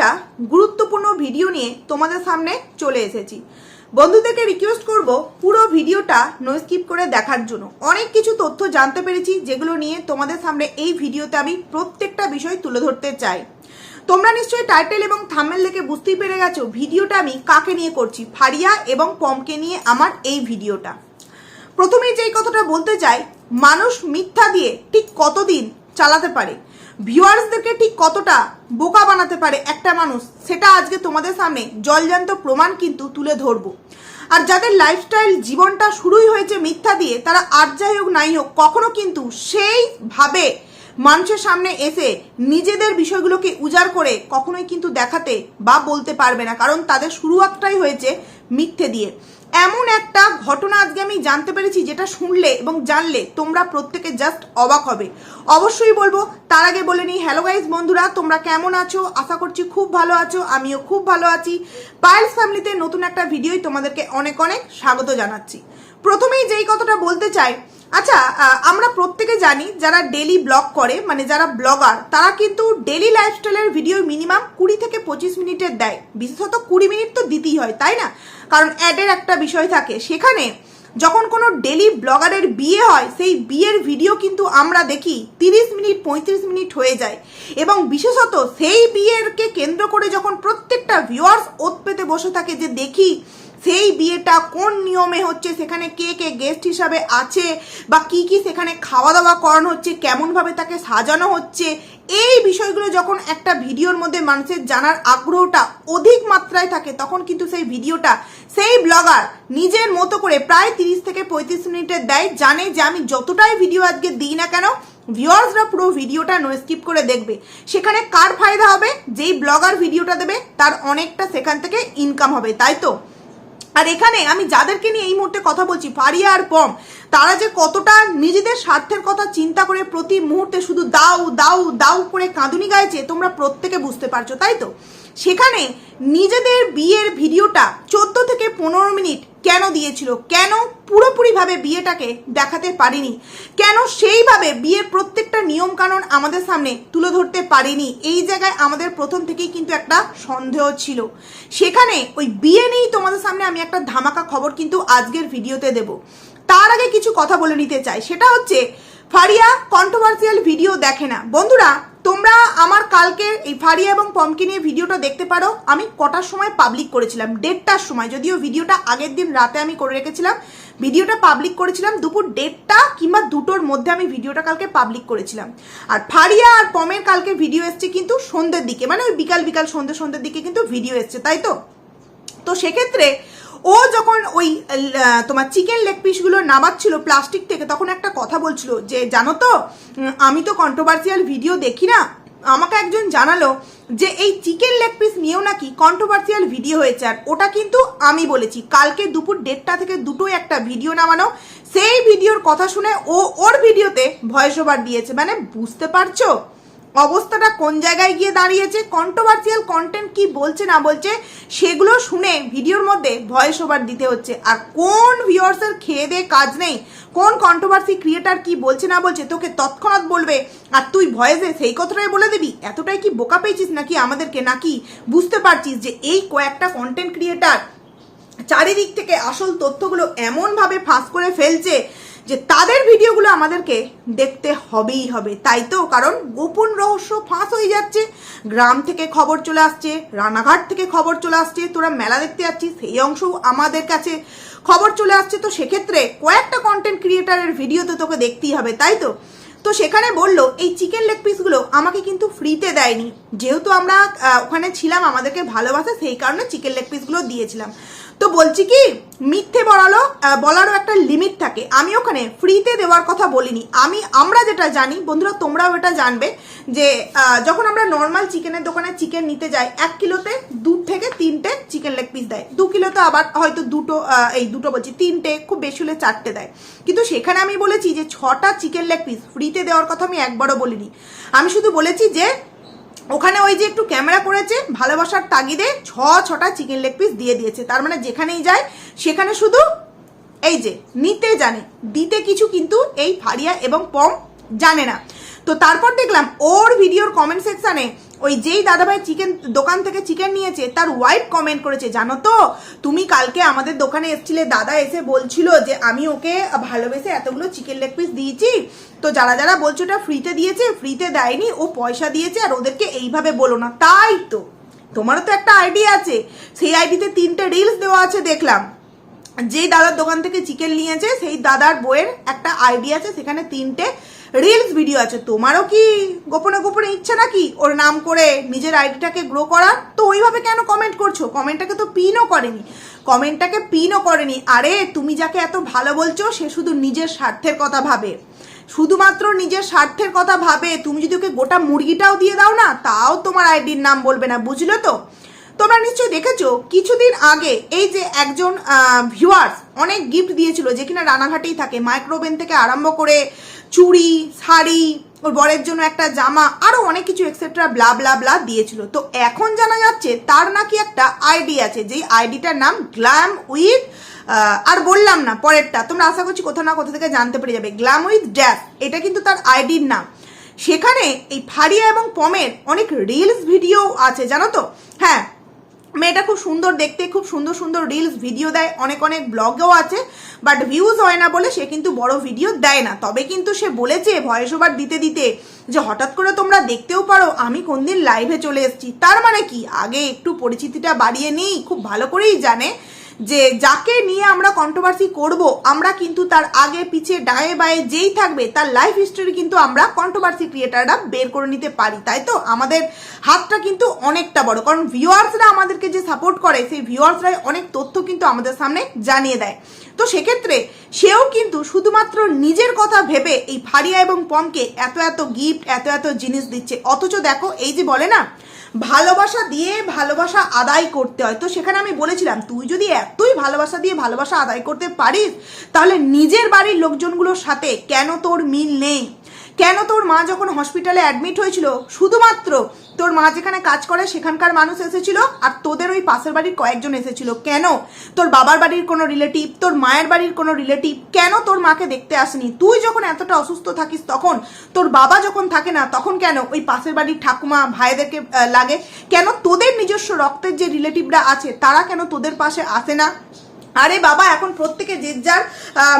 একটা গুরুত্বপূর্ণ ভিডিও নিয়ে তোমাদের সামনে চলে এসেছি। বন্ধুদেরকে রিকোয়েস্ট করব পুরো ভিডিওটা নো স্কিপ করে দেখার জন্য। অনেক কিছু তথ্য জানতে পেরেছি যেগুলো নিয়ে তোমাদের সামনে এই ভিডিওতে আমি প্রত্যেকটা বিষয় তুলে ধরতে চাই। তোমরা নিশ্চয়ই টাইটেল এবং থাম্বেল দেখে বুঝতেই পেরে গেছো ভিডিওটা আমি কাকে নিয়ে করছি, ফারিয়া এবং পমকে নিয়ে আমার এই ভিডিওটা। প্রথমেই যেই কথাটা বলতে চাই, মানুষ মিথ্যা দিয়ে ঠিক কতদিন চালাতে পারে? ভিউয়ার্সদেরকে ঠিক কতটা বোকা বানাতে পারে একটা মানুষ, সেটা আজকে তোমাদের সামনে জলজান্ত প্রমাণ কিন্তু তুলে ধরবো। আর যাদের লাইফস্টাইল জীবনটা শুরুই হয়েছে মিথ্যা দিয়ে, তারা আর যাই হোক নাই হোক, কখনো কিন্তু সেইভাবে মানুষের সামনে এসে নিজেদের বিষয়গুলোকে উজাড় করে কখনোই কিন্তু দেখাতে বা বলতে পারবে না, কারণ তাদের শুরুয়াতটাই হয়েছে মিথ্যে দিয়ে। এমন একটা ঘটনা আজকে আমি জানতে পেরেছি যেটা শুনলে এবং জানলে তোমরা প্রত্যেকে জাস্ট অবাক হবে। অবশ্যই বলব, তার আগে বলে নিই হ্যালো গাইজ বন্ধুরা, তোমরা কেমন আছো? আশা করছি খুব ভালো আছো, আমিও খুব ভালো আছি। পায়েলস ফ্যামিলিতে নতুন একটা ভিডিওই তোমাদেরকে অনেক অনেক স্বাগত জানাচ্ছি। প্রথমেই যেই কথাটা বলতে চাই আচ্ছা আমরা প্রত্যেকে জানি যারা ডেলি ব্লগ করে মানে যারা ব্লগার তারা কিন্তু ডেলি লাইফস্টাইলের ভিডিও মিনিমাম কুড়ি থেকে পঁচিশ মিনিটের দেয়। বিশেষত কুড়ি মিনিট তো দিতেই হয়, তাই না? কারণ অ্যাডের একটা বিষয় থাকে, সেখানে যখন কোনো ডেলি ব্লগারের বিয়ে হয়, সেই বিয়ের ভিডিও কিন্তু আমরা দেখি তিরিশ মিনিট, পঁয়ত্রিশ মিনিট হয়ে যায় এবং বিশেষত সেই বিয়েরকে কেন্দ্র করে যখন প্রত্যেকটা ভিউয়ার্স ওত পেতে বসে থাকে যে দেখি সেই বিয়েটা কোন নিয়মে হচ্ছে, সেখানে কে কে গেস্ট হিসাবে আছে, বা কি কি সেখানে খাওয়া দাওয়া করানো হচ্ছে, কেমনভাবে তাকে সাজানো হচ্ছে, এই বিষয়গুলো যখন একটা ভিডিওর মধ্যে মানুষের জানার আগ্রহটা অধিক মাত্রায় থাকে, তখন কিন্তু সেই ভিডিওটা সেই ব্লগার নিজের মতো করে প্রায় তিরিশ থেকে পঁয়ত্রিশ মিনিটের দেয়, জানে যে আমি যতটাই ভিডিও আজকে দিই না কেন ভিউয়ার্সরা পুরো ভিডিওটা নো স্কিপ করে দেখবে। সেখানে কার ফায়দা হবে? যেই ব্লগার ভিডিওটা দেবে, তার অনেকটা সেখান থেকে ইনকাম হবে, তাই তো? আর এখানে আমি যাদেরকে নিয়ে এই মুহূর্তে কথা বলছি ফারিয়া আর পম তারা যে কতটা নিজেদের স্বার্থের কথা চিন্তা করে প্রতি মুহূর্তে শুধু দাও দাও দাও করে কাঁদুনি গাইছে, তোমরা প্রত্যেকে বুঝতে পারছ, তাই তো? সেখানে নিজেদের বিয়ের ভিডিওটা চোদ্দ থেকে পনেরো মিনিট কেন দিয়েছিল? কেন পুরোপুরিভাবে বিয়েটাকে দেখাতে পারিনি? কেন সেইভাবে বিয়ের প্রত্যেকটা নিয়ম কানুন আমাদের সামনে তুলে ধরতে পারিনি? এই জায়গায় আমাদের প্রথম থেকেই কিন্তু একটা সন্দেহ ছিল। সেখানে ওই বিয়ে নিয়েই তোমাদের সামনে আমি একটা ধামাকা খবর কিন্তু আজকের ভিডিওতে দেব। তার আগে কিছু কথা বলে নিতে চাই। সেটা হচ্ছে, ফারিয়া কন্ট্রোভার্সিয়াল ভিডিও দেখে না। বন্ধুরা, তোমরা আমার কালকে এই ফারিয়া এবং পমকে নিয়ে ভিডিওটা দেখতে পারো। আমি কটার সময় পাবলিক করেছিলাম? দেড়টার সময়। যদিও ভিডিওটা আগের দিন রাতে আমি করে রেখেছিলাম। ভিডিওটা পাবলিক করেছিলাম দুপুর দেড়টা কিংবা দুটোর মধ্যে আমি ভিডিওটা কালকে পাবলিক করেছিলাম। আর ফারিয়া আর পমের কালকে ভিডিও এসছে কিন্তু সন্ধ্যের দিকে। মানে ওই বিকাল বিকাল সন্ধ্যে সন্ধ্যের দিকে কিন্তু ভিডিও এসছে, তাই তো? তো সেক্ষেত্রে ও যখন ওই তোমার চিকেন লেগ পিসগুলো নামাচ্ছিল প্লাস্টিক থেকে, তখন একটা কথা বলছিল যে, জানো তো আমি তো কন্ট্রোভার্সিয়াল ভিডিও দেখি না। আমাকে একজন জানালো যে, এই চিকেন লেগ পিস নিয়েও নাকি কন্ট্রোভার্সিয়াল ভিডিও হয়েছে, আর ওটা কিন্তু আমি বলেছি। কালকে দুপুর দেড়টা থেকে দুটোই একটা ভিডিও নামানো। সেই ভিডিওর কথা শুনে ও ওর ভিডিওতে ভয়েস ওভার দিয়েছে। মানে বুঝতে পারছ? অবস্থাটা কোন জায়গায় গিয়ে দাঁড়িয়েছে কন্ট্রোভার্সিয়াল কন্টেন্ট কি বলছে, না বলছে, সেগুলো শুনে ভিডিওর মধ্যে ভয়েস ওভার দিতে হচ্ছে। আর কোন ভিউয়ার্সের খেয়ে দিয়ে কাজ নেই, কোন কন্ট্রোভার্সি ক্রিয়েটার কি বলছে, না বলছে, তোকে তৎক্ষণাৎ বলবে, আর তুই ভয়েসে সেই কথাটাই বলে দিবি? এতটাই কি বোকা পেয়েছিস নাকি আমাদেরকে, নাকি বুঝতে পারছিস যে এই কয়েকটা কন্টেন্ট ক্রিয়েটার চারিদিক থেকে আসল তথ্যগুলো এমনভাবে ফাঁস করে ফেলছে যে তাদের ভিডিওগুলো আমাদেরকে দেখতে হবেই হবে, তাই তো? কারণ গোপন রহস্য ফাঁস হয়ে যাচ্ছে, গ্রাম থেকে খবর চলে আসছে, রানাঘাট থেকে খবর চলে আসছে, তোরা মেলা দেখতে যাচ্ছিস, সেই অংশও আমাদের কাছে খবর চলে আসছে। তো সেক্ষেত্রে কয়েকটা কন্টেন্ট ক্রিয়েটারের ভিডিও তো তোকে দেখতেই হবে, তাই তো? তো সেখানে বলল, এই চিকেন লেগ পিসগুলো আমাকে কিন্তু ফ্রিতে দেয়নি। যেহেতু আমরা ওখানে ছিলাম, আমাদেরকে ভালোবাসে, সেই কারণে চিকেন লেগ পিসগুলো দিয়েছিলাম। তো বলছি কি, মিথ্যে বলালো বলারও একটা লিমিট থাকে। আমি ওখানে ফ্রিতে দেওয়ার কথা বলিনি। আমি, আমরা যেটা জানি, বন্ধুরা তোমরাও এটা জানবে, যে যখন আমরা নর্মাল চিকেনের দোকানে চিকেন নিতে যাই, এক কিলোতে দু থেকে তিনটে চিকেন লেগ পিস দেয়। দু কিলোতে আবার হয়তো দুটো এই দুটো বলছি, তিনটে, খুব বেশি হলে চারটে দেয়। কিন্তু সেখানে আমি বলেছি যে, ছটা চিকেন লেগ পিস ফ্রিতে দেওয়ার কথা আমি একবারও বলিনি। আমি শুধু বলেছি যে ওখানে ওই যে একটু ক্যামেরা করেছে, ভালোবাসার তাগিদে ছ, ছটা চিকেন লেগ পিস দিয়ে দিয়েছে। তার মানে যেখানেই যায়, সেখানে শুধু এই যে, নিতে জানে। দিতে কিছু কিন্তু এই ফারিয়া এবং পম জানে না। তো তারপর দেখলাম, ওর ভিডিওর কমেন্ট সেকশানে ওই যেই দাদাভাই চিকেন দোকান থেকে চিকেন নিয়েছে, তার ওয়াইফ কমেন্ট করেছে, জানো তো, তুমি কালকে আমাদের দোকানে এসেছিলে, দাদা এসে বলছিল যে আমি ওকে ভালোবেসে এতগুলো চিকেন লেগ পিস দিয়েছি। তো যারা যারা বলছো ওটা ফ্রিতে দিয়েছে ফ্রিতে দেয়নি, ও পয়সা দিয়েছে আর ওদেরকে এইভাবে বলো না। তাই তো, তোমারও তো একটা আইডি আছে। সেই আইডিতে তিনটে রিলস দেওয়া আছে, দেখলাম। যেই দাদার দোকান থেকে চিকেন নিয়েছে, সেই দাদার বইয়ের একটা আইডি আছে, সেখানে তিনটে রিলস ভিডিও আছে, তোমারও কি গোপনে গোপনে ইচ্ছা নাকি? ওর নাম করে নিজের আইডিটাকে গ্রো করার? তো ওইভাবে কেন কমেন্ট করছ? কমেন্টটাকে তো পিনও করেনি। কমেন্টটাকে পিনও করেনি। আরে, তুমি যাকে এত ভালো বলছো, সে শুধু নিজের স্বার্থের কথা ভাবে। শুধুমাত্র নিজের স্বার্থের কথা ভাবে। তুমি যদি ওকে গোটা মুরগিটাও দিয়ে দাও না, তাও তোমার আইডির নাম বলবে না, বুঝলো তো? তোমরা নিশ্চয়ই দেখেছ, কিছুদিন আগে এই যে একজন ভিউয়ার্স অনেক গিফট দিয়েছিল যে কিনা রানাঘাটেই থাকে। মাইক্রোওভেন থেকে আরম্ভ করে চুড়ি, শাড়ি, ওর বরের জন্য একটা জামা আরও অনেক কিছু এক্সেট্রা ব্লা ব্লা ব্লা দিয়েছিল। তো এখন জানা যাচ্ছে তার নাকি একটা আইডি আছে, যেই আইডিটার নাম গ্ল্যাম উইথ আর বললাম না পরেরটা। তোমরা আশা করছি কোথাও না কোথা থেকে জানতে পেরে যাবে। গ্ল্যাম উইথ ড্যাশ এটা কিন্তু তার আইডির নাম। সেখানে এই ফারিয়া এবং পমের অনেক রিলস ভিডিও আছে, জানো তো? হ্যাঁ মেয়েটা খুব সুন্দর দেখতে, খুব সুন্দর সুন্দর রিলস ভিডিও দেয়, অনেক অনেক ব্লগেও আছে বাট ভিউজ হয় না বলে সে কিন্তু বড় ভিডিও দেয় না। তবে কিন্তু সে বলেছে ভয়েস ওভার দিতে দিতে যে হঠাৎ করে তোমরা দেখতেও পারো আমি কোন দিন লাইভে চলে এসেছি। তার মানে কি? আগে একটু পরিচিতিটা বাড়িয়ে নিই, খুব ভালো করেই জানে। যে যাকে নিয়ে আমরা কন্ট্রোভার্সি করব, আমরা কিন্তু তার আগে, পিছে, ডায়ে বায়ে যেই থাকবে, তার লাইফ হিস্টোরি কিন্তু আমরা কন্ট্রোভার্সি ক্রিয়েটাররা বের করে নিতে পারি, তাই তো? আমাদের হাতটা কিন্তু অনেকটা বড়, কারণ ভিউয়ার্সরা আমাদেরকে যে সাপোর্ট করে, সেই ভিউয়ার্সরাই অনেক তথ্য কিন্তু আমাদের সামনে জানিয়ে দেয়। তো সেক্ষেত্রে সেও কিন্তু শুধুমাত্র নিজের কথা ভেবে এই ফারিয়া এবং পমকে এত এত গিফট এত এত জিনিস দিচ্ছে। অথচ দেখো, এই যে বলে না, ভালোবাসা দিয়ে ভালোবাসা আদায় করতে হয়। তো সেখানে আমি বলেছিলাম, তুই যদি এতই ভালোবাসা দিয়ে ভালোবাসা আদায় করতে পারিস? তাহলে নিজের বাড়ির লোকজনগুলোর সাথে কেন তোর মিল নেই? কেন তোর মা যখন হসপিটালে অ্যাডমিট হয়েছিল, শুধুমাত্র তোর মা যেখানে কাজ করে, সেখানকার মানুষ এসেছিল আর তোদের ওই পাশের বাড়ির কয়েকজন এসেছিল। কেন? তোর বাবার বাড়ির কোনো রিলেটিভ তোর মায়ের বাড়ির কোনো রিলেটিভ কেন তোর মাকে দেখতে আসেনি? তুই যখন এতটা অসুস্থ থাকিস তখন, তোর বাবা যখন থাকে না, তখন কেন ওই পাশের বাড়ির ঠাকুমা ভাইদেরকে লাগে? কেন তোদের নিজস্ব রক্তের যে রিলেটিভরা আছে, তারা কেন তোদের পাশে আসে না? আরে বাবা, এখন প্রত্যেকে যে যার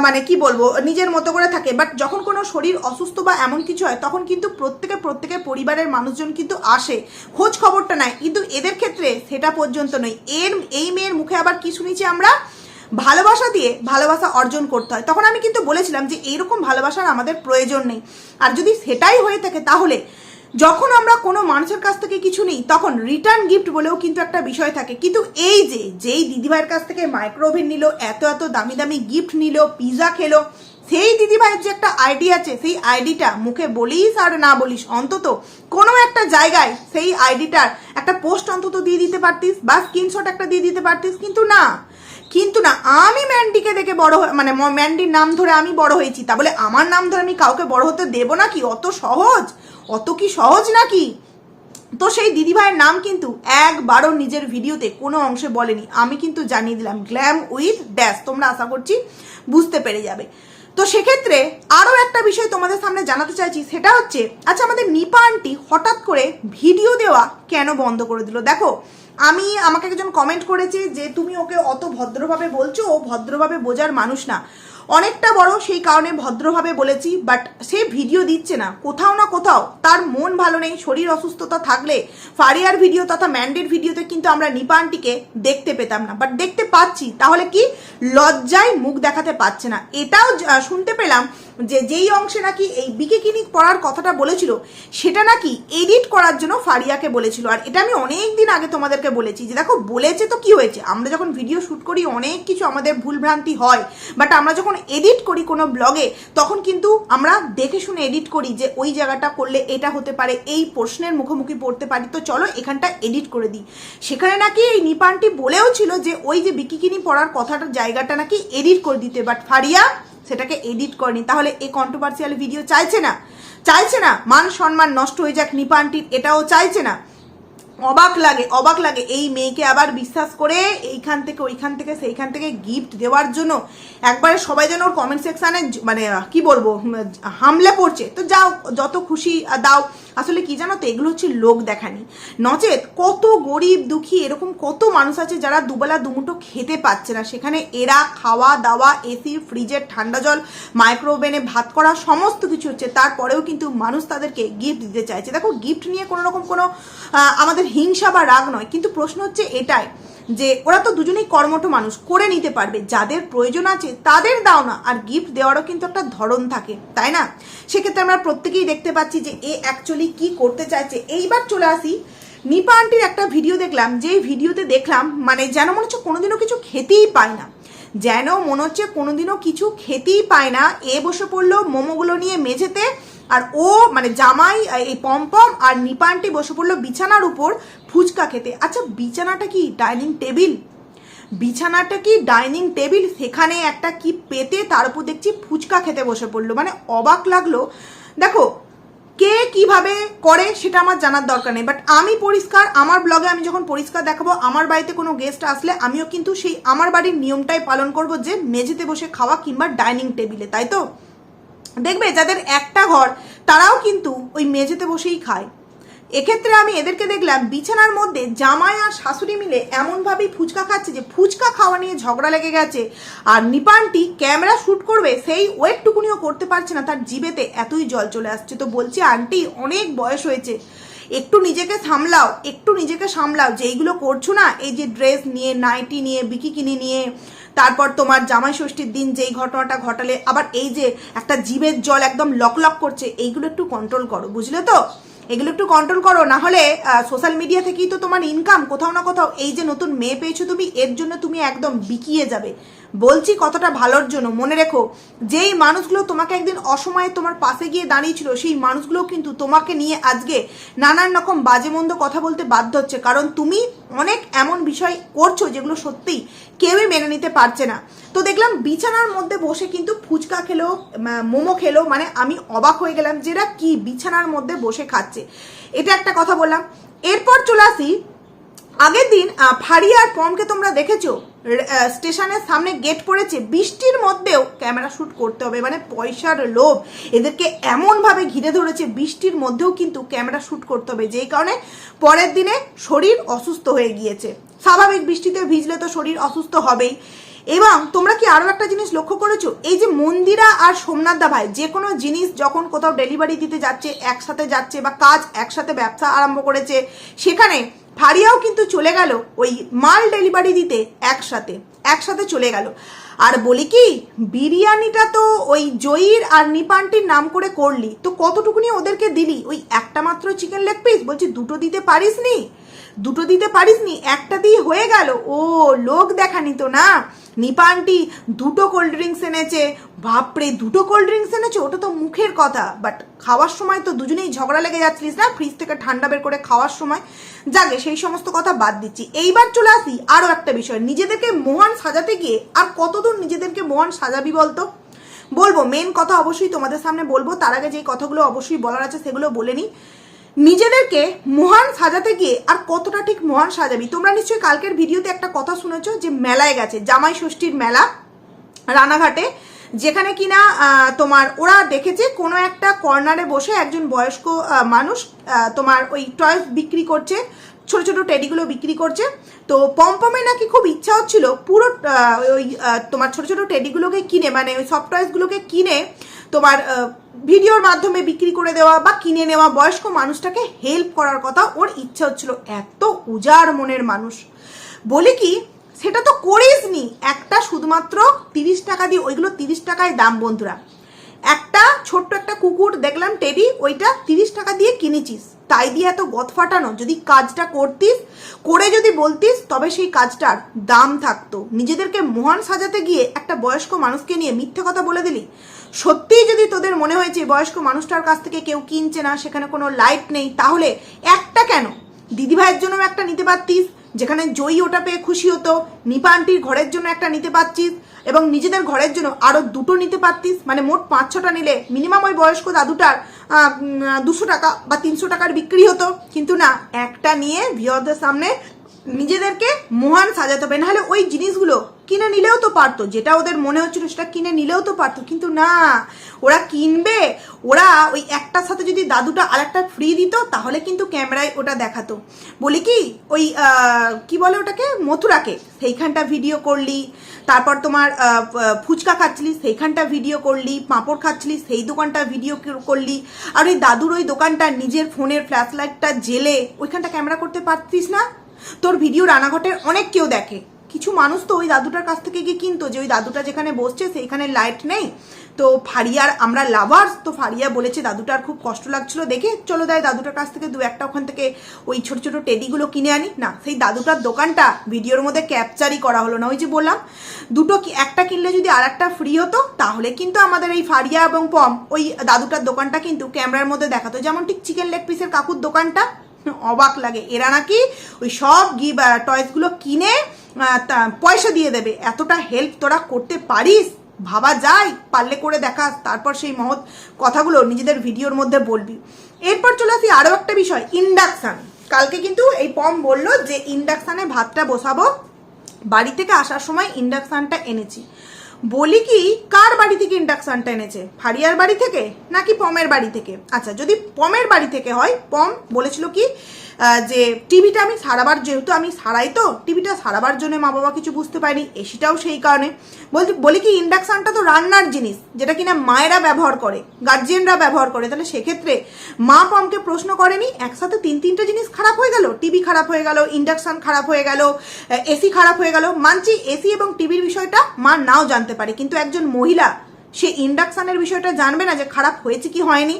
মানে কি বলব, নিজের মতো করে থাকে। বাট যখন কোনো শরীর অসুস্থ বা এমন কিছু হয়, তখন কিন্তু প্রত্যেকে প্রত্যেকের পরিবারের মানুষজন কিন্তু আসে। খোঁজ খবরটা নেয় কিন্তু এদের ক্ষেত্রে সেটা পর্যন্ত নয়। এর, এই মেয়ের মুখে আবার কি শুনেছি আমরা? ভালোবাসা দিয়ে ভালোবাসা অর্জন করতে হয়। তখন আমি কিন্তু বলেছিলাম যে, এইরকম ভালোবাসার আমাদের প্রয়োজন নেই। আর যদি সেটাই হয়ে থাকে, তাহলে যখন আমরা কোনো মানুষের কাছ থেকে কিছু নিই, তখন রিটার্ন গিফট বলেও কিন্তু একটা বিষয় থাকে। কিন্তু এই যে, যেই দিদিভাইয়ের কাছ থেকে মাইক্রোওভেন নিল, এত এত দামি দামি গিফট নিল পিৎজা খেলো, সেই দিদিভাইয়ের যে একটা আইডি আছে, সেই আইডিটা মুখে বলিস আর না বলিস, অন্তত কোনো একটা জায়গায় সেই আইডিটার একটা পোস্ট অন্তত দিয়ে দিতে পারতিস বা স্ক্রিনশট একটা দিয়ে দিতে পারতিস, কিন্তু না। কিন্তু না, আমি ম্যান্ডিকে দেখে বড় মানে ম্যান্ডির নাম ধরে আমি বড় হয়েছি। তা বলে আমার নাম ধরে আমি কাউকে বড় হতে দেবো নাকি অত সহজ? অত কি সহজ নাকি? তো সেই দিদিভাইয়ের নাম কিন্তু একবারও নিজের ভিডিওতে কোনো অংশে বলেনি। আমি কিন্তু জানিয়ে দিলাম, গ্ল্যাম উইথ ড্যাশ তোমরা আশা করছি বুঝতে পেরে যাবে। তো সেক্ষেত্রে আরও একটা বিষয় তোমাদের সামনে জানাতে চাইছি, সেটা হচ্ছে আচ্ছা আমাদের নিপা আন্টি হঠাৎ করে ভিডিও দেওয়া কেন বন্ধ করে দিল? দেখো আমি আমাকে একজন কমেন্ট করেছে যে, তুমি ওকে অত ভদ্রভাবে বলছো, ও ভদ্রভাবে বোঝার মানুষ না। অনেকটা বড় সেই কারণে ভদ্রভাবে বলেছি বাট সে ভিডিও দিচ্ছে না। কোথাও না কোথাও তার মন ভালো নেই, শরীর অসুস্থতা থাকলে ফারিয়ার ভিডিও তথা ম্যান্ডের ভিডিওতে কিন্তু আমরা নিপানটিকে দেখতে পেতাম না। বাট দেখতে পাচ্ছি, তাহলে কি লজ্জায় মুখ দেখাতে পাচ্ছে না। এটাও শুনতে পেলাম যে যেই অংশে নাকি এই বিকিকিনি পড়ার কথাটা বলেছিল, সেটা নাকি এডিট করার জন্য ফারিয়াকে বলেছিল। আর এটা আমি অনেক দিন আগে তোমাদেরকে বলেছি যে দেখো, বলেছে তো কি হয়েছে? আমরা যখন ভিডিও শ্যুট করি, অনেক কিছু আমাদের ভুলভ্রান্তি হয়। বাট আমরা যখন এডিট করি কোনো ব্লগে তখন কিন্তু আমরা দেখে শুনে এডিট করি যে ওই জায়গাটা করলে এটা হতে পারে, এই প্রশ্নের মুখোমুখি পড়তে পারি। তো চলো এখানটা এডিট করে দিই। সেখানে নাকি এই নিপানটি বলেও ছিল যে ওই যে বিকিকিনি পড়ার কথাটার জায়গাটা নাকি এডিট করে দিতে। বাট ফারিয়া সেটাকে এডিট করেনি। তাহলে এই কন্ট্রোভার্সিয়াল ভিডিও চাইছে না? চাইছে না? মান সম্মান নষ্ট হয়ে যাক নিপা আন্টির এটাও চাইছে না? অবাক লাগে অবাক লাগে। এই মেয়েকে আবার বিশ্বাস করে এইখান থেকে, ওইখান থেকে, সেইখান থেকে গিফট দেওয়ার জন্য একবারে সবাই যেন ওর কমেন্ট সেকশানে মানে কি বলব হামলে পড়ছে তো যাও, যত খুশি দাও। আসলে কি জানো তো, এগুলো হচ্ছে লোক দেখানি। নচেত কত গরিব দুঃখী, এরকম কত মানুষ আছে যারা দুবেলা দুমুঠো খেতে পাচ্ছে না। সেখানে এরা খাওয়া দাওয়া এসি ফ্রিজের ঠান্ডা জল মাইক্রোওভেনে ভাত করা, সমস্ত কিছু হচ্ছে। তারপরেও কিন্তু মানুষ তাদেরকে গিফট দিতে চাইছে। দেখো গিফট নিয়ে কোনো রকম কোনো আমাদের হিংসা বা রাগ নয়। কিন্তু প্রশ্ন হচ্ছে এটাই যে ওরা তো দুজনেই কর্মঠ মানুষ, করে নিতে পারবে। যাদের প্রয়োজন আছে, তাদের দাও না। আর গিফট দেওয়ারও কিন্তু একটা ধরন থাকে, তাই না? সেক্ষেত্রে আমরা প্রত্যেকেই দেখতে পাচ্ছি যে এ অ্যাকচুয়ালি কি করতে চাইছে। এইবার চলে আসি নিপা আন্টির একটা ভিডিও দেখলাম। যে ভিডিওতে দেখলাম মানে যেন মনে হচ্ছে কোনোদিনও কিছু খেতেই পায় না। যেন মনে হচ্ছে কোনোদিনও কিছু খেতেই পায় না। এ বসে পড়ল মোমোগুলো নিয়ে মেঝেতে আর ও মানে জামাই এই পম্পম আর নিপানটি বসে পড়ল বিছানার উপর ফুচকা খেতে। আচ্ছা বিছানাটা কি ডাইনিং টেবিল? বিছানাটা কি ডাইনিং টেবিল? সেখানে একটা কি পেতে? তার উপর দেখছি ফুচকা খেতে বসে পড়ল। মানে অবাক লাগল। দেখো, কে কীভাবে করে সেটা আমার জানার দরকার নেই। বাট আমি পরিষ্কার, আমার ব্লগে আমি যখন পরিষ্কার দেখাবো, আমার বাড়িতে কোনো গেস্ট আসলে আমিও কিন্তু সেই আমার বাড়ির নিয়মটাই পালন করব যে মেঝেতে বসে খাওয়া কিংবা ডাইনিং টেবিলে, তাই তো? দেখবে যাদের একটা ঘর, তারাও কিন্তু ওই মেঝেতে বসেই খায়। এক্ষেত্রে আমি এদেরকে দেখলাম বিছানার মধ্যে জামাই আর শাশুড়ি মিলে এমনভাবেই ফুচকা খাচ্ছে যে ফুচকা খাওয়া নিয়ে ঝগড়া লেগে গেছে। আর নিপানটি ক্যামেরা শ্যুট করবে, সেই ওয়েটটুকুনিও করতে পারছে না, তার জিবেতে এতই জল চলে আসছে। তো বলছি, আন্টি, অনেক বয়স হয়েছে, একটু নিজেকে সামলাও, একটু নিজেকে সামলাও যেইগুলো করছ না, এই যে ড্রেস নিয়ে, নাইটি নিয়ে, বিকিকিনি নিয়ে তারপর তোমার জামাই ষষ্ঠীর দিন যেই ঘটনাটা ঘটালে, আবার এই যে একটা জীবের জল একদম লকলক লক করছে, এইগুলো একটু কন্ট্রোল করো, বুঝলে তো? এগুলো একটু কন্ট্রোল করো, না হলে সোশ্যাল মিডিয়া থেকেই তো তোমার ইনকাম কোথাও না কোথাও এই যে নতুন মেয়ে পেয়েছ তুমি, এর জন্য তুমি একদম বিকিয়ে যাবে। বলছি কতটা ভালোর জন্য। মনে রেখো, যেই মানুষগুলো তোমাকে একদিন অসময়ে তোমার পাশে গিয়ে দাঁড়িয়েছিল, সেই মানুষগুলো কিন্তু তোমাকে নিয়ে আজকে নানান রকম বাজে মন্দ কথা বলতে বাধ্য হচ্ছে। কারণ তুমি অনেক এমন বিষয় করছ যেগুলো সত্যিই কেউই মেনে নিতে পারছে না। তো দেখলাম বিছানার মধ্যে বসে কিন্তু ফুচকা খেলো মোমো খেলো মানে আমি অবাক হয়ে গেলাম যেটা কি বিছানার মধ্যে বসে খাচ্ছে। এটা একটা কথা বললাম। এরপর চলে আসি। আগের দিন ফারিয়া আর পমকে তোমরা দেখেছ? স্টেশনের সামনে গেট পড়েছে, বৃষ্টির মধ্যেও ক্যামেরা শ্যুট করতে হবে মানে পয়সার লোভ। এদেরকে এমনভাবে ঘিরে ধরেছে, বৃষ্টির মধ্যেও কিন্তু ক্যামেরা শ্যুট করতে হবে, যেই কারণে পরের দিনে শরীর অসুস্থ হয়ে গিয়েছে। স্বাভাবিক বৃষ্টিতে ভিজলে তো শরীর অসুস্থ হবেই। এবং তোমরা কি আরও একটা জিনিস লক্ষ্য করেছ? এই যে মন্দিরা আর সোমনাথ দা ভাই, যে কোনো জিনিস যখন কোথাও ডেলিভারি দিতে যাচ্ছে, একসাথে যাচ্ছে বা কাজ একসাথে ব্যবসা আরম্ভ করেছে, সেখানে ফারিয়াও কিন্তু চলে গেল ওই মাল ডেলিভারি দিতে একসাথে একসাথে চলে গেল। আর বলি কি, বিরিয়ানিটা তো ওই জয়ীর আর নিপানটির নাম করে করলি, তো কতটুকুনি ওদেরকে দিলি? ওই একটা মাত্র চিকেন লেগ পিস বলছি, দুটো দিতে পারিস নি দুটো দিতে পারিসনি? একটা দিয়ে হয়ে গেল? ও, লোক দেখানি তো না? নিপানটি দুটো কোল্ড ড্রিঙ্কস এনেছে। বাপরে, দুটো কোল্ড ড্রিঙ্কস এনেছে? ওটা তো মুখের কথা। বাট খাওয়ার সময় তো দুজনেই ঝগড়া লেগে যাচ্ছিলিস না? ফ্রিজ থেকে ঠান্ডা বের করে খাওয়ার সময়। যাকে সেই সমস্ত কথা বাদ দিচ্ছি। এইবার চলে আসি আরও একটা বিষয়। নিজেদেরকে মহান সাজাতে গিয়ে আর কতদূর নিজেদেরকে মহান সাজাবি বলতো? বলব মেন কথা অবশ্যই তোমাদের সামনে বলব। তার আগে যে কথাগুলো অবশ্যই বলার আছে সেগুলো বলে নিই। নিজেদেরকে মহান সাজাতে গিয়ে আর কতটা ঠিক মহান সাজাবি? তোমরা নিশ্চয়ই কালকের ভিডিওতে একটা কথা শুনেছো যে মেলায় গেছে, জামাই ষষ্ঠীর মেলা রানাঘাটে, যেখানে কিনা তোমার ওরা দেখেছে কোনো একটা কর্নারে বসে একজন বয়স্ক মানুষ তোমার ওই টয়েস বিক্রি করছে, ছোট ছোট টেডিগুলো বিক্রি করছে। তো পম্পমে নাকি খুব ইচ্ছা হচ্ছিল পুরো ওই তোমার ছোট ছোট টেডিগুলোকে কিনে মানে ওই সফট টয়েসগুলোকে কিনে তোমার ভিডিওর মাধ্যমে বিক্রি করে দেওয়া বা কিনে নেওয়া বয়স্ক মানুষটাকে হেল্প করার কথা ওর ইচ্ছা হচ্ছিল। এত উজাড় মনের মানুষ। বলি কি, সেটা তো করিসনি। একটা শুধুমাত্র তিরিশ টাকা দিয়ে, ওইগুলো তিরিশ টাকায় দাম, বন্ধুরা। একটা ছোট্ট একটা কুকুর, দেখলাম টেডি, ওইটা তিরিশ টাকা দিয়ে কিনেছিস। তাই দিয়ে এত গত ফাটানো, যদি কাজটা করতিস, করে যদি বলতিস, তবে সেই কাজটার দাম থাকতো। নিজেদেরকে মহান সাজাতে গিয়ে একটা বয়স্ক মানুষকে নিয়ে মিথ্যে কথা বলে দিলি? সত্যিই যদি তোদের মনে হয়েছে বয়স্ক মানুষটার কাছ থেকে কেউ কিনছে না, সেখানে কোনো লাইট নেই, তাহলে একটা কেন? দিদিভাইয়ের জন্য একটা নিতে পারতিস, যেখানে জয়ী ওটা পেয়ে খুশি হতো নিপা আন্টির ঘরের জন্য একটা নিতে পারছিস এবং নিজেদের ঘরের জন্য আরও দুটো নিতে পারতিস? মানে মোট পাঁচ ছটা নিলে মিনিমাম ওই বয়স্ক দাদুটার দুশো টাকা বা তিনশো টাকার বিক্রি হতো। কিন্তু না, একটা নিয়ে ভিওদের সামনে নিজেদেরকে মহান সাজাতে হবে। নাহলে ওই জিনিসগুলো কিনে নিলেও তো পারতো। যেটা ওদের মনে হচ্ছিল সেটা কিনে নিলেও তো পারতো। কিন্তু না, ওরা কিনবে, ওরা ওই একটার সাথে যদি দাদুটা আরেকটা ফ্রি দিত, তাহলে কিন্তু ক্যামেরায় ওটা দেখাতো। বলি কি, ওই কি বলে ওটাকে? মথুরাকে। সেইখানটা ভিডিও করলি, তারপর তোমার ফুচকা খাচ্ছিলি, সেইখানটা ভিডিও করলি, পাঁপড় খাচ্ছিলি, সেই দোকানটা ভিডিও করলি। আর ওই দাদুর ওই দোকানটা, নিজের ফোনের ফ্ল্যাশ লাইটটা জেলে, ওইখানটা ক্যামেরা করতে পারতিস না? তোর ভিডিও রানাঘটের অনেক কেউ দেখে। কিছু মানুষ তো ওই দাদুটার কাছ থেকে গিয়ে কিনতো, যে ওই দাদুটা যেখানে বসছে সেইখানে লাইট নেই। তো ফারিয়ার, আমরা লাভার্স তো ফারিয়া বলেছে, দাদুটার খুব কষ্ট লাগছিল দেখে, চলো দেয় দাদুটার কাছ থেকে দু একটা ওখান থেকে ওই ছোট ছোট টেডিগুলো কিনে আনি। না, সেই দাদুটার দোকানটা ভিডিওর মধ্যে ক্যাপচারই করা হলো না, ওই যে বললাম, দুটো একটা কিনলে যদি আর একটা ফ্রি হতো, তাহলে কিন্তু আমাদের এই ফারিয়া এবং পম, ওই দাদুটার দোকানটা কিন্তু ক্যামেরার মধ্যে দেখাতো। যেমন ঠিক চিকেন লেগ পিসের কাকুর দোকানটা, অবাক লাগে। এরা নাকি ওই সব গি টয়েসগুলো কিনে পয়সা দিয়ে দেবে। এতটা হেল্প তোরা করতে পারিস? ভাবা যায়, পারলে করে দেখা তারপর সেই মহৎ কথাগুলো নিজেদের ভিডিওর মধ্যে বলবি। এরপর চলে আসি আরও একটা বিষয় ইন্ডাকশান কালকে কিন্তু এই পম বলল যে ইন্ডাকশানে ভাতটা বসাবো। বাড়ি থেকে আসার সময় ইন্ডাকশানটা এনেছি। বলি কি, কার বাড়ি থেকে ইন্ডাকশানটা এনেছে? ফারিয়ার বাড়ি থেকে নাকি পমের বাড়ি থেকে? আচ্ছা যদি পমের বাড়ি থেকে হয়, পম বলেছিল কি যে টিভিটা আমি সারাবার, যেহেতু আমি সারাই তো, টিভিটা সারাবার জন্য মা বাবা কিছু বুঝতে পারিনি এসিটাও সেই কারণে। বলছি, বলি কি, ইন্ডাকশানটা তো রান্নার জিনিস, যেটা কিনা মায়েরা ব্যবহার করে গার্জিয়ানরা ব্যবহার করে। তাহলে সেক্ষেত্রে মা পমকে প্রশ্ন করেনি, একসাথে তিন, তিনটে জিনিস খারাপ হয়ে গেল, টিভি খারাপ হয়ে গেল, ইন্ডাকশান খারাপ হয়ে গেল এসি খারাপ হয়ে গেল। মানছি এসি এবং টিভির বিষয়টা মা নাও জানতে পারে, কিন্তু একজন মহিলা সে ইন্ডাকশানের বিষয়টা জানবে না যে খারাপ হয়েছে কি হয়নি।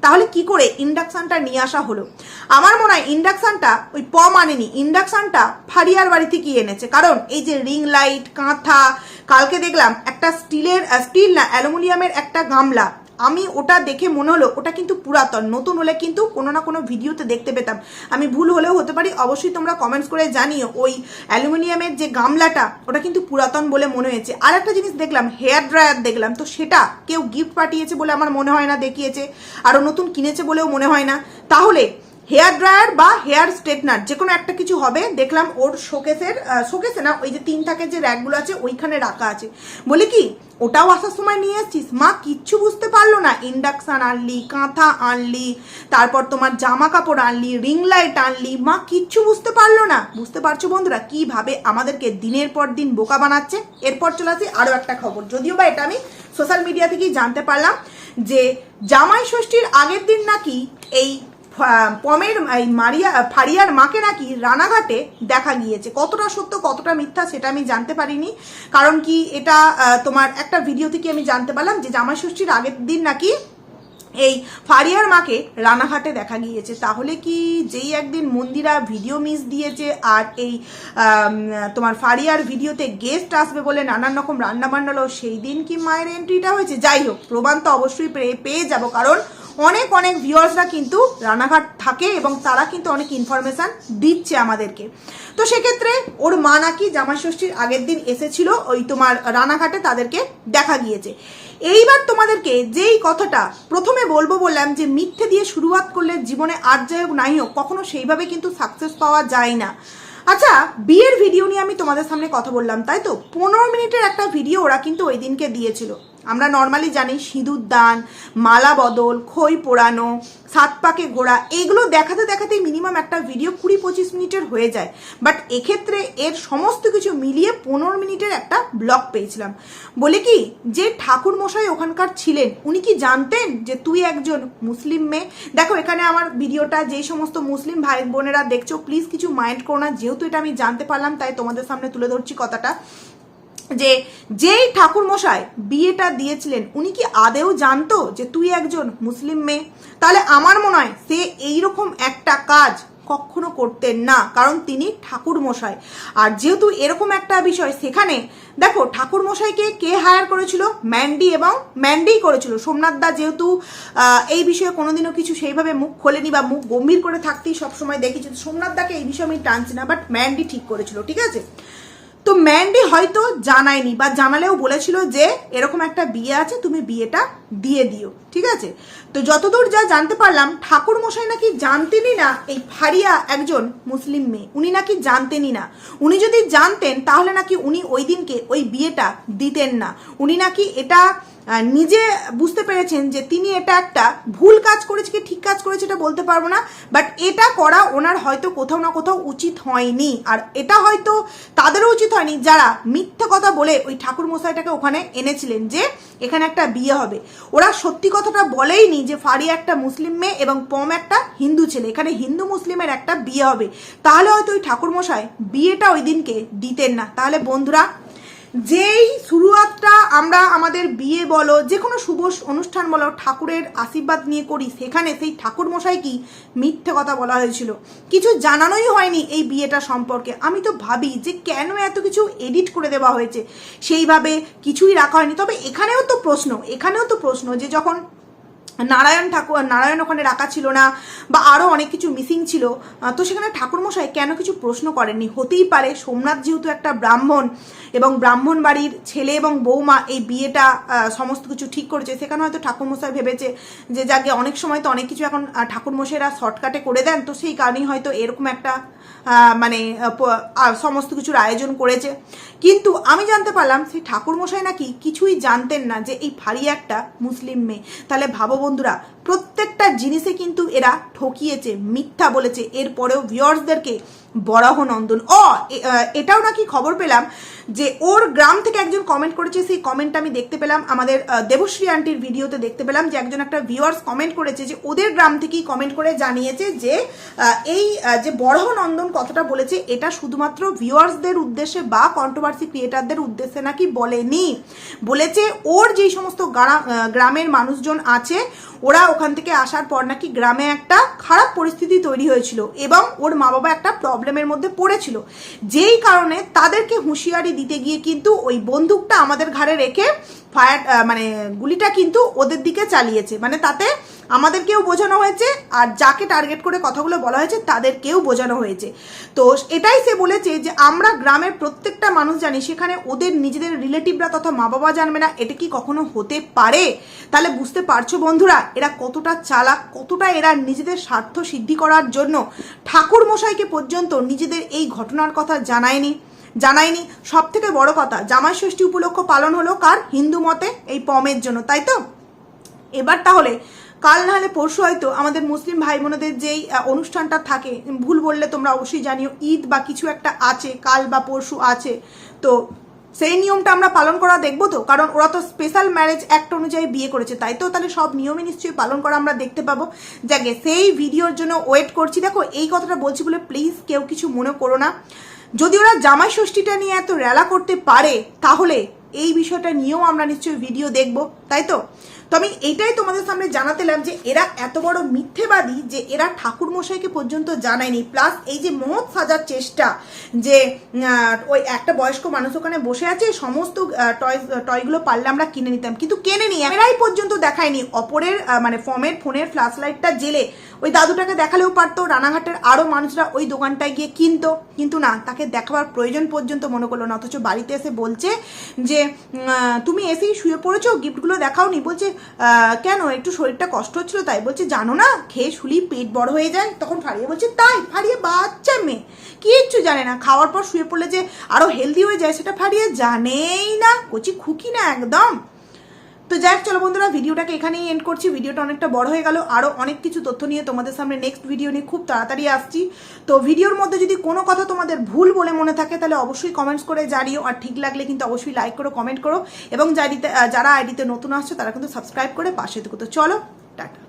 তাহলে কি করে ইন্ডাকশানটা নিয়ে আসা হলো? আমার মনে হয় ইন্ডাকশানটা ওই প মানেনি, ইন্ডাকশানটা ফারিয়ার বাড়ি থেকে এনেছে। কারণ এই যে রিং লাইট, কাঁথা, কালকে দেখলাম একটা স্টিলের স্টিল না, অ্যালুমিনিয়ামের একটা গামলা। আমি ওটা দেখে মনে হলো, ওটা কিন্তু পুরাতন, নতুন হলে কিন্তু কোনো না কোনো ভিডিওতে দেখতে পেতাম। আমি ভুল হলেও হতে পারি, অবশ্যই তোমরা কমেন্টস করে জানিও। ওই অ্যালুমিনিয়ামের যে গামলাটা, ওটা কিন্তু পুরাতন বলে মনে হয়েছে। আর একটা জিনিস দেখলাম, হেয়ার ড্রায়ার দেখলাম, তো সেটা কেউ গিফট পাঠিয়েছে বলে আমার মনে হয় না, দেখিয়েছে। আরও নতুন কিনেছে বলেও মনে হয় না। তাহলে হেয়ার ড্রায়ার বা হেয়ার স্ট্রেটনার যে কোনো একটা কিছু হবে, দেখলাম ওর শোকেসের শোকেসে না, ওই যে তিন থাকের যে র্যাকগুলো আছে, ওইখানে রাখা আছে। বলে কি, ওটাও আসার সময় নিয়ে এসছিস? মা, কিচ্ছু বুঝতে পারল না। ইন্ডাকশান আনলি, কাঁথা আনলি, তারপর তোমার জামা কাপড় আনলি রিং লাইট আনলি। মা, কিচ্ছু বুঝতে পারল না। বুঝতে পারছ বন্ধুরা, কীভাবে আমাদেরকে দিনের পর দিন বোকা বানাচ্ছে? এরপর চলে আসি আরও একটা খবর। যদিও বা এটা আমি সোশ্যাল মিডিয়া থেকেই জানতে পারলাম যে, জামাই ষষ্ঠীর আগের দিন নাকি এই পমের, এই মারিয়া ফারিয়ার মাকে নাকি রানাঘাটে দেখা গিয়েছে। কতটা সত্য, কতটা মিথ্যা সেটা আমি জানতে পারিনি। কারণ কি এটা তোমার একটা ভিডিও থেকে আমি জানতে পারলাম যে জামাই ষষ্ঠীর আগের দিন নাকি এই ফারিয়ার মাকে রানাঘাটে দেখা গিয়েছে। তাহলে কি যেই একদিন মন্দিরা ভিডিও মিস দিয়েছে আর এই তোমার ফারিয়ার ভিডিওতে গেস্ট আসবে বলে নানান রকম রান্না বান্নালো সেই দিন কি মায়ের এন্ট্রিটা হয়েছে? যাই হোক, প্রমাণ তো অবশ্যই পেয়ে যাব। কারণ অনেক অনেক ভিউয়ার্সরা কিন্তু রানাঘাট থাকে এবং তারা কিন্তু অনেক ইনফরমেশান দিচ্ছে আমাদেরকে। তো সেক্ষেত্রে ওর মা নাকি জামাই ষষ্ঠীর আগের দিন এসেছিল, ওই তোমার রানাঘাটে তাদেরকে দেখা গিয়েছে। এইবার তোমাদেরকে যেই কথাটা প্রথমে বলব বললাম যে, মিথ্যে দিয়ে শুরুয়াত করলে জীবনে আর যাই হোক নাই হোক, কখনো সেইভাবে কিন্তু সাকসেস পাওয়া যায় না। আচ্ছা বিয়ের ভিডিও নিয়ে আমি তোমাদের সামনে কথা বললাম, তাই তো? পনেরো মিনিটের একটা ভিডিও ওরা কিন্তু ওই দিনকে দিয়েছিল। আমরা নর্মালি জানি সিঁদুর দান, মালা বদল, খই পোড়ানো, সাত পাকে ঘোরা এগুলো দেখাতে দেখাতেই মিনিমাম একটা ভিডিও কুড়ি পঁচিশ মিনিটের হয়ে যায়। বাট এক্ষেত্রে এর সমস্ত কিছু মিলিয়ে পনেরো মিনিটের একটা ব্লগ পেয়েছিলাম। বলে কি, যে ঠাকুর মশাই ওখানকার ছিলেন, উনি কি জানতেন যে তুই একজন মুসলিম মেয়ে? দেখো, এখানে আমার ভিডিওটা যেই সমস্ত মুসলিম ভাই বোনেরা দেখছ প্লিজ কিছু মাইন্ড করো না, যেহেতু এটা আমি জানতে পারলাম, তাই তোমাদের সামনে তুলে ধরছি কথাটা। যে যেই ঠাকুর মশাই বিয়েটা দিয়েছিলেন, উনি কি আদেও জানতো যে তুই একজন মুসলিম মেয়ে? তাহলে আমার মনে হয় সে এইরকম একটা কাজ কখনো করতেন না, কারণ তিনি ঠাকুর মশাই আর যেহেতু এরকম একটা বিষয় সেখানে, দেখো ঠাকুর মশাইকে কে হায়ার করেছিল? ম্যান্ডি এবং ম্যান্ডি করেছিল। সোমনাথ দা যেহেতু এই বিষয়ে কোনোদিনও কিছু সেইভাবে মুখ খোলেনি বা মুখ গম্ভীর করে থাকতেই সবসময় দেখেছি। সোমনাথ দাকে এই বিষয়ে আমি টানছি না বাট ম্যান্ডি ঠিক করেছিল, ঠিক আছে? তো ম্যান্ডি হয়তো জানায়নি বা জানালেও বলেছিল যে এরকম একটা বিয়ে আছে, তুমি বিয়েটা দিয়ে দিও, ঠিক আছে? তো যতদূর যা জানতে পারলাম ঠাকুর মশাই নাকি জানতেনই না এই ফারিয়া একজন মুসলিম মেয়ে। উনি নাকি জানতেনই না। উনি যদি জানতেন, তাহলে নাকি উনি ওই দিনকে ওই বিয়েটা দিতেন না। উনি নাকি এটা নিজে বুঝতে পেরেছেন যে তিনি এটা একটা ভুল কাজ করেছে কি ঠিক কাজ করেছে এটা বলতে পারব না বাট এটা করা ওনার হয়তো কোথাও না কোথাও উচিত হয়নি। আর এটা হয়তো তাদেরও উচিত হয়নি, যারা মিথ্যে কথা বলে ওই ঠাকুর মশাইটাকে ওখানে এনেছিলেন যে এখানে একটা বিয়ে হবে। ওরা সত্যি কথাটা বলেইনি যে ফারিয়া একটা মুসলিম মেয়ে এবং পম একটা হিন্দু ছেলে, এখানে হিন্দু মুসলিমের একটা বিয়ে হবে। তাহলে হয়তো ওই ঠাকুর মশাই বিয়েটা ওই দিনকে দিতেন না। তাহলে বন্ধুরা যেই শুরুয়াতটা আমরা আমাদের বিয়ে বলো, যে কোনো শুভ অনুষ্ঠান বলো, ঠাকুরের আশীর্বাদ নিয়ে করি, সেখানে সেই ঠাকুর মশাই কি মিথ্যে কথা বলা হয়েছিল? কিছু জানানোই হয়নি এই বিয়েটা সম্পর্কে। আমি তো ভাবি যে কেন এত কিছু এডিট করে দেওয়া হয়েছে? সেইভাবে কিছুই রাখা হয়নি। তবে এখানেও তো প্রশ্ন, এখানেও তো প্রশ্ন যে যখন নারায়ণ ঠাকুর, নারায়ণ ওখানে রাখা ছিল না, বা আরও অনেক কিছু মিসিং ছিল। তো সেখানে ঠাকুরমশাই কেন কিছু প্রশ্ন করেননি? হতেই পারে সোমনাথ যেহেতু একটা ব্রাহ্মণ এবং ব্রাহ্মণ বাড়ির ছেলে এবং বৌমা এই বিয়েটা সমস্ত কিছু ঠিক করেছে, সেখানে হয়তো ঠাকুরমশাই ভেবেছে যে যাকে অনেক সময় তো অনেক কিছু এখন ঠাকুরমশাইরা শর্টকাটে করে দেন, তো সেই কারণেই হয়তো এরকম একটা মানে সমস্ত কিছুর আয়োজন করেছে। কিন্তু আমি জানতে পারলাম, সেই ঠাকুরমশাই নাকি কিছুই জানতেন না যে এই ফারিয়া একটা মুসলিম মেয়ে। তাহলে ভাবো বন্ধুরা প্রত্যেকটা জিনিসে কিন্তু এরা ঠকিয়েছে, মিথ্যা বলেছে। এরপরেও ভিউয়ার্সদেরকে বরাহ নন্দন। এ- এটাও নাকি খবর পেলাম যে ওর গ্রাম থেকে একজন কমেন্ট করেছে, সেই কমেন্টটা আমি দেখতে পেলাম। আমাদের দেবশ্রী আন্টির ভিডিওতে দেখতে পেলাম যে একজন একটা ভিউয়ার্স কমেন্ট করেছে যে ওদের গ্রাম থেকেই কমেন্ট করে জানিয়েছে যে এই যে বরাহ নন্দন কথাটা বলেছে, এটা শুধুমাত্র ভিউয়ার্সদের উদ্দেশ্যে বা কন্ট্রোভার্সি ক্রিয়েটারদের উদ্দেশ্যে নাকি বলেনি। বলেছে ওর যেই সমস্ত গ্রা- গ্রামের মানুষজন আছে, ওরা ওখান থেকে আসার পর নাকি গ্রামে একটা খারাপ পরিস্থিতি তৈরি হয়েছিল এবং ওর মা বাবা একটা প্রবলেমের মধ্যে পড়েছিল। যেই কারণে তাদেরকে হুঁশিয়ারি দিতে গিয়ে কিন্তু ওই বন্দুকটা আমাদের ঘাড়ে রেখে ফায়ার মানে গুলিটা কিন্তু ওদের দিকে চালিয়েছে। মানে তাতে আমাদেরকেও বোঝানো হয়েছে আর যাকে টার্গেট করে কথাগুলো বলা হয়েছে তাদেরকেও বোঝানো হয়েছে। তো এটাই সে বলেছে যে আমরা গ্রামের প্রত্যেকটা মানুষ জানি সেখানে ওদের নিজেদের রিলেটিভরা তথা মা বাবা জানবে না, এটা কি কখনো হতে পারে? তাহলে বুঝতে পারছ বন্ধুরা, এরা কতটা চালাক, কতটা এরা নিজেদের স্বার্থ সিদ্ধি করার জন্য। ঠাকুর মশাইকে পর্যন্ত নিজেদের এই ঘটনার কথা জানায়নি জানায়নি। সব থেকে বড় কথা, জামাই ষষ্ঠী উপলক্ষ পালন হলো কার? হিন্দু মতে, এই পমের জন্য, তাই তো? এবার তাহলে কাল নাহলে পরশু হয়তো আমাদের মুসলিম ভাই বোনদের যেই অনুষ্ঠানটা থাকে, ভুল বললে তোমরা অবশ্যই জানিও, ঈদ বা কিছু একটা আছে, কাল বা পরশু আছে। তো সেই নিয়মটা আমরা পালন করা দেখব তো, কারণ ওরা তো স্পেশাল ম্যারেজ অ্যাক্ট অনুযায়ী বিয়ে করেছে, তাই তো তাহলে সব নিয়মই নিশ্চয়ই পালন করা আমরা দেখতে পাবো। যাকে সেই ভিডিওর জন্য ওয়েট করছি। দেখো, এই কথাটা বলছি বলে প্লিজ কেউ কিছু মনে করো না। যদি ওরা জামাই ষষ্ঠীটা নিয়ে এত রেলা করতে পারে, তাহলে এই বিষয়টা নিয়েও আমরা নিশ্চয়ই ভিডিও দেখব, তাই তো? তো আমি এইটাই তোমাদের সামনে জানাতেলাম যে এরা এত বড় মিথ্যেবাদী যে এরা ঠাকুর মশাইকে পর্যন্ত জানায়নি। প্লাস এই যে মদ সাজার চেষ্টা যে ওই একটা বয়স্ক মানুষ ওখানে বসে আছে, সমস্ত টয় টয়গুলো পারলে আমরা কিনে নিতাম। কিন্তু কেনে নি এরাই পর্যন্ত দেখায়নি। অপরের মানে ফর্মের ফোনের ফ্ল্যাশ লাইটটা জেলে ওই দাদুটাকে দেখালেও পারতো, রানাঘাটের আরও মানুষরা ওই দোকানটায় গিয়ে কিনতো। কিন্তু না, তাকে দেখাবার প্রয়োজন পর্যন্ত মনে করল না। অথচ বাড়িতে এসে বলছে যে তুমি এসেই শুয়ে পড়েছো গিফটগুলো দেখাওনি। বলছে কেন? একটু শরীরটা কষ্ট হচ্ছিল, তাই বলছে, জানো না, খেয়ে শুলি পেট বড় হয়ে যায়। তখন ফাড়িয়ে বলছে, তাই ফাড়িয়ে বাচ্চা মেয়ে, কিচ্ছু জানে না। খাওয়ার পর শুয়ে পড়লে যে আরও হেলদি হয়ে যায়, সেটা ফাড়িয়ে জানেই না। কচি খুকি না একদম। তো যাই হোক, চলো বন্ধুরা ভিডিওটাকে এখানেই এন্ড করছি। ভিডিওটা অনেকটা বড় হয়ে গেল। আরও অনেক কিছু তথ্য নিয়ে তোমাদের সামনে নেক্সট ভিডিও নিয়ে খুব তাড়াতাড়ি আসছি। তো ভিডিওর মধ্যে যদি কোনো কথা তোমাদের ভুল বলে মনে থাকে তাহলে অবশ্যই কমেন্টস করে জানিও। আর ঠিক লাগলে কিন্তু অবশ্যই লাইক করো কমেন্ট করো। এবং যারা আইডিতে নতুন আসছো তারা কিন্তু সাবস্ক্রাইব করে পাশে থেকে। তো চলো টাটা।